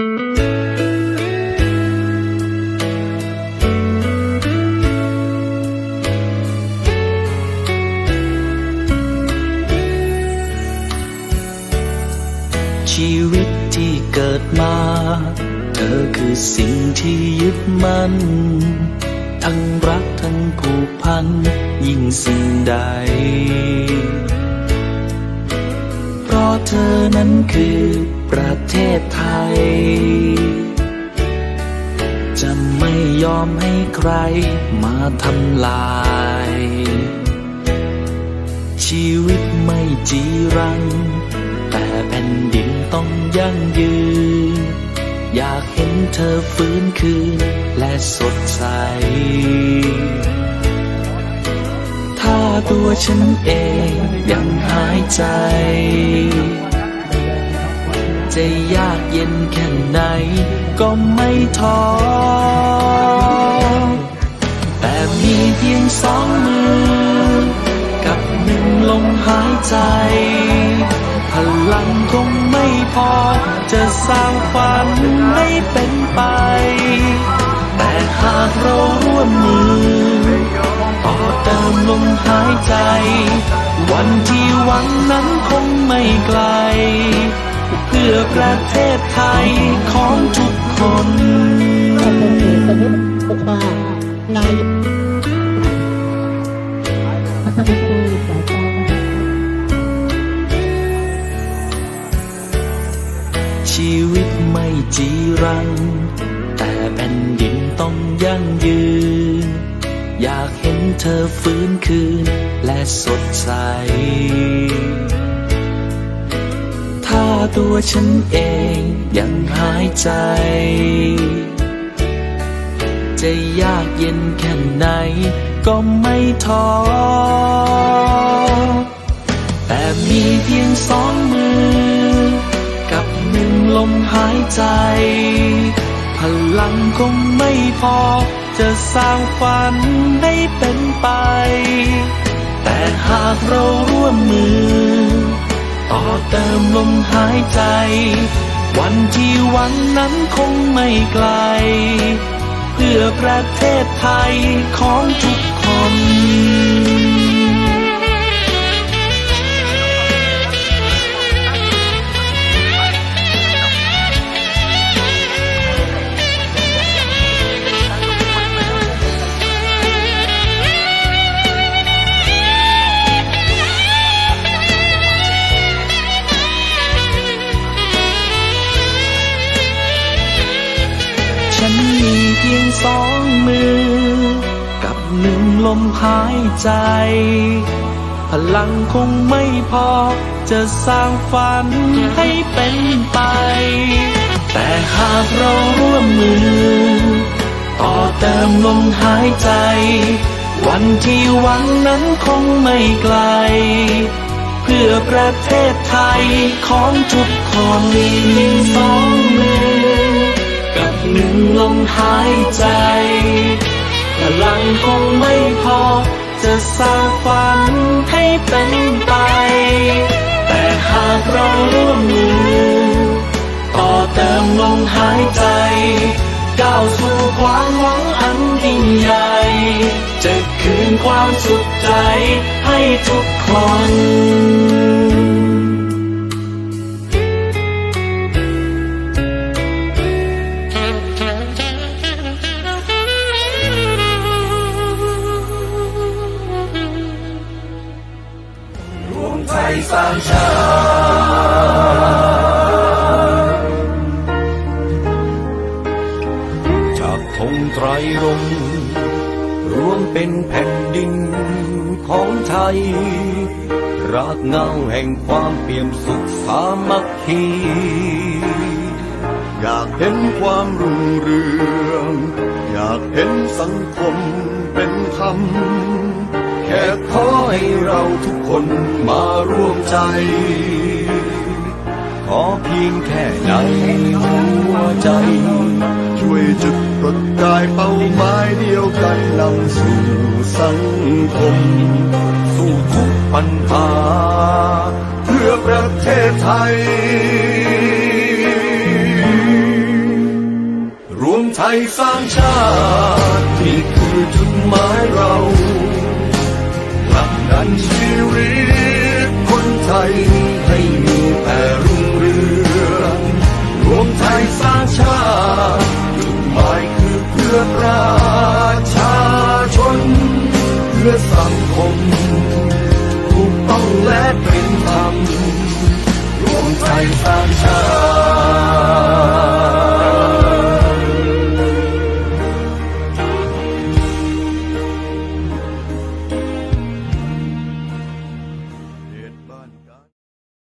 ชีวิตที่เกิดมา เธอคือสิ่งที่ยึดมั่น ทั้งรักทั้งผูกพัน ยิ่งสิ่งใด เพราะเธอนั้นคือ ประเทศไทย จะไม่ยอมให้ใครมาทำลาย ชีวิตไม่จีรัง แต่แผ่นดินต้องยั่งยืน อยากเห็นเธอฟื้นคืนและสดใส ถ้าตัวฉันเองยังหายใจ จะยากเย็นแค่ไหน ก็ไม่ท้อ แต่มีเพียงสองมือ กับหนึ่งลมหายใจ พลังคงไม่พอ จะสร้างฝันให้เป็นไป แต่หากเราร่วมมือ ต่อเติมลมหายใจ วันที่หวังนั้นคงไม่ไกล พื่อประเทศไทยของทุกคนท่านพลเอกประยุทธ์โองนายรัฐมนตรีสายการชีวิตไม่จีรัง แต่แผ่นดินต้องยั่งยืน อยากเห็นเธอฟื้นคืนและสดใส ตัวฉันเองยังหายใจ จะยากเย็นแค่ไหนก็ไม่ท้อ แต่มีเพียงสองมือ กับหนึ่งลมหายใจ พลังคงไม่พอ จะสร้างฝันให้เป็นไป แต่หากเราร่วมมือ ต่อเติมลมหายใจ วันที่วันนั้นคงไม่ไกล เพื่อประเทศไทยของทุกคน สองมือ กับหนึ่งลมหายใจ พลังคงไม่พอ จะสร้างฝันให้เป็นไป แต่หากเราร่วมมือ ต่อเติมลมหายใจ วันที่หวังนั้นคงไม่ไกล เพื่อประเทศไทยของทุกคนสองมือ กับหนึ่งลมหายใจ พลังคงไม่พอ จะสร้างฝันให้เป็นไป แต่หากเราร่วมมือ ต่อเติมลมหายใจ ก้าวสู่ความหวังอันยิ่งใหญ่ จะคืนความสุขใจให้ทุกคน สางชาจากธงไตรรงค์รวมเป็นแผ่นดินของไทย รากเงาแห่งความเปี่ยมสุขสามัคคี อยากเห็นความรุ่งเรือง อยากเห็นสังคมเป็นธรรม แค่ขอให้เราทุกคนมาร่วมใจ ขอเพียงแค่ในหัวใจ ช่วยจุดประกายเป้าหมายเดียวกันนำสู่สังคม สู่ทุกปัญหา เพื่อประเทศไทย รวมไทยสร้างชาติ นี่คือจุดหมายเรา ดันชีวิตคนไทยให้มีแต่รุ่งเรืองรวมไทยสร้างชาติจุดหมายคือเพื่อประชาชน เพื่อสังคมถูกต้องและเป็นธรรมรวมไทยสร้างชาติ